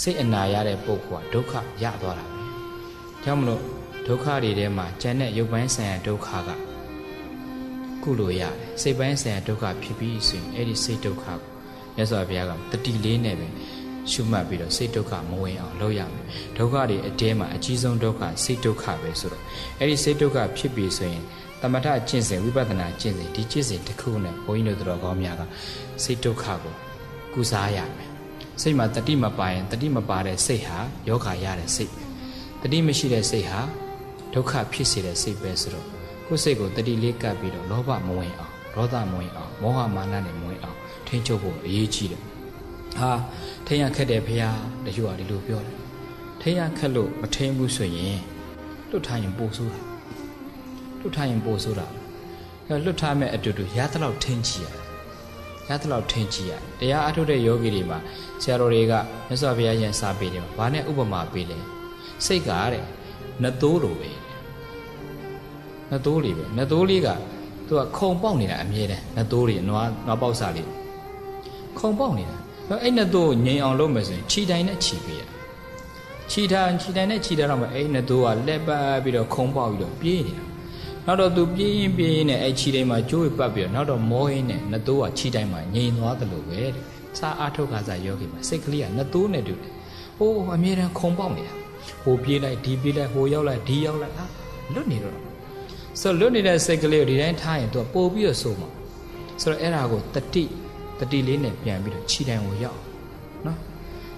စိတ်အနာရတဲ့ပုဂ္ဂိုလ်ကဒုက္ခရသွားတာပဲကြောင့်မလို့ဒုက္ခတွေထဲမှာဉာဏ်နဲ့ရုပ်ပိုင်းဆိုင်ရာဒုက္ခကကုလို့ရတယ်စိတ်ပိုင်းဆိုင်ရာဒုက္ခဖြစ်ပြီးဆိုရင်အဲ့ဒီစိတ်ဒုက္ခကိုမြတ်စွာဘုရားကတတိလေးနဲ့ပဲရှုမှတ်ပြီးတော့စိတ်ဒုက္ခမဝင်အောင်လုပ်ရမယ်ဒုက္ခတွေအတဲမှာအကြီးဆုံးဒုက္ခစိတ်ဒုက္ခပဲဆိုတော့အဲ့ဒီစိတ်ဒုက္ခဖြစ်ပြီးဆိုရင်တမထကျင့်စဉ်ဝိပဿနာကျင့်စဉ်ဒီကျင့်စဉ်တစ်ခုနဲ့ဘုန်းကြီးတို့တော်ကောင်းများကစိတ်ဒုက္ခကိုကုစားရမယ် စိတ်မှာတတိမပါရင်တတိမပါတဲ့စိတ်ဟာယောဂရတဲ့စိတ်တတိမရှိတဲ့စိတ်ဟာဒုက္ခဖြစ်စေတဲ့စိတ်ပဲဆိုတော့ကိုယ်စိတ်ကိုတတိလေးကပ်ပြီးတော့လောဘမဝင်အောင်ဒေါသမဝင်အောင်မောဟမာနနဲ့မဝင်အောင်ထိန်းချုပ်ဖို့အရေးကြီးတယ်ဟာထိန်းရခက်တယ်ဖေဟာတချို့ကဒီလိုပြောတယ်ထိန်းရခက်လို့မထိန်းဘူးဆိုရင်လွတ်ထားရင်ပိုဆိုးတာလွတ်ထားရင်ပိုဆိုးတာအဲလွတ်ထားမဲ့အတူတူရသလောက်ထိန်းကြည့်ရတယ် ရသလောက်ထိန်းကြည့်ရတယ်တရားအထုတ်တဲ့ယောဂီတွေမှာဆရာတော်တွေကမြတ်စွာဘုရားယံစာပေတယ်ဘာနဲ့ဥပမာပေးလဲစိတ်ကတဲ့နှသိုးလိုပဲနှသိုးလေးပဲနှသိုးလေးကသူကခုံပေါက်နေတာအမြဲတမ်းနှသိုးတွေနွားနွားပေါက်စားလေးခုံပေါက်နေတာအဲ့နှသိုးကိုငြိမ်အောင်လုပ်မယ်ဆိုရင်ခြိတိုင်းနဲ့ခြိပေးရခြိထားခြိတိုင်းနဲ့ခြိထားတော့မှအဲ့နှသိုးကလက်ပတ်ပြီးတော့ခုံပေါက်ပြီးတော့ပြေးနေတာ နောက်တော့သူပြေးရင်ပြေးရင်နဲ့အဲ့ခြိတိုင်းမှာကျိုးပတ်ပြီးတော့နောက်တော့မောရင်းနဲ့နှသိုးကခြိတိုင်းမှာငြိမ်သွားတယ်လို့ပဲတဲ့စားအားထုတ်ခါစားယောဂီမှာစိတ်ကလေးကနှသိုးနဲ့တူတယ်ဟိုးအမြဲတမ်းခုံပေါက်နေတာဟိုပြေးလိုက်ဒီပြေးလိုက်ဟိုရောက်လိုက်ဒီရောက်လိုက်ဟာလွတ်နေတော့ဆိုလွတ်နေတဲ့စိတ်ကလေးကိုဒီတိုင်းထားရင်သူကပို့ပြီးတော့စိုးမှာဆိုတော့အဲ့ဒါကိုတတိတတိလေးနဲ့ပြန်ပြီးတော့ခြိတိုင်ကိုရောက်နော်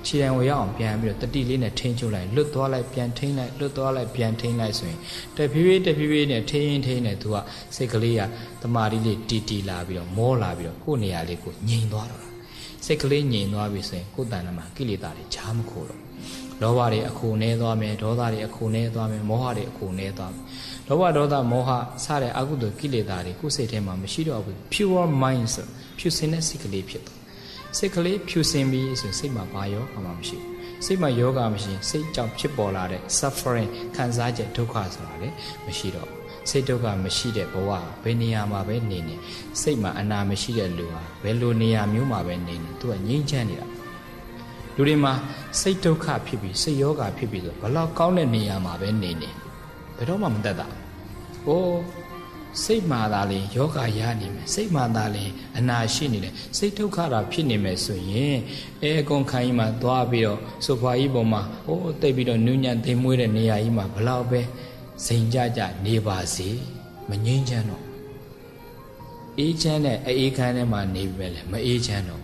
ခြိတိုင်ကိုရောက်အောင်ပြန်ပြီးတော့တတိလေးနဲ့ထိန်းချုပ်လိုက်လွတ်သွားလိုက်ပြန်ထိန်းလိုက်လွတ်သွားလိုက်ပြန်ထိန်းလိုက်ဆိုရင်တဖြည်းဖြည်းတဖြည်းဖြည်းနဲ့ထိန်းထိန်းနဲ့သူကစိတ်ကလေးကတမာရီလေးတီတီလာပြီးတော့မောလာပြီးတော့ကိုယ့်နေရာလေးကိုငြိမ်သွားတော့တာစိတ်ကလေးငြိမ်သွားပြီဆိုရင်ကိုယ်တဏ္ဍမှာကိလေသာတွေချားမခိုးတော့လောဘတွေအခုနေသွားမယ်ဒေါသတွေအခုနေသွားမယ်မောဟတွေအခုနေသွားမယ်လောဘဒေါသမောဟစတဲ့အကုသိုလ်ကိလေသာတွေကိုယ်စိတ်ထဲမှာမရှိတော့ဘူး pure mind ဆိုဖြူစင်တဲ့စိတ်ကလေးဖြစ်သွား စိတ်ကလေးဖြူစင်ပြီးဆိုစိတ်မှာဘာယောဂမှမရှိဘူးစိတ်မှာယောဂမရှိရင်စိတ်ကြောင့်ဖြစ်ပေါ်လာတဲ့ suffering ခံစားချက်ဒုက္ခဆိုတာလေမရှိတော့စိတ်ဒုက္ခမရှိတဲ့ဘဝဘယ်နေရာမှာပဲနေနေစိတ်မှာအနာမရှိတဲ့လူဟာဘယ်လိုနေရာမျိုးမှာပဲနေနေသူကငြိမ်းချမ်းနေတာလူတွေမှာစိတ်ဒုက္ခဖြစ်ပြီးစိတ်ယောဂဖြစ်ပြီးဆိုဘလောက်ကောင်းတဲ့နေရာမှာပဲနေနေဘယ်တော့မှမတတ်တာ။အိုး စိတ်မာသာလေယောဂရနေမယ်စိတ်မာသာလေအနာရှိနေတယ်စိတ်ဒုက္ခတာဖြစ်နေမယ်ဆိုရင်အဲအကုန်ခိုင်းမှာသွားပြီးတော့ဆိုဖာကြီးပေါ်မှာဟိုးတိတ်ပြီးတော့နူးညံ့သိမ်မွေးတဲ့နေရာကြီးမှာဘလောက်ပဲစိန်ကြကြနေပါစေမငြိမ်းချမ်းတော့အေးချမ်းတဲ့အေးခမ်းထဲမှာနေပြီပဲလေမအေးချမ်းတော့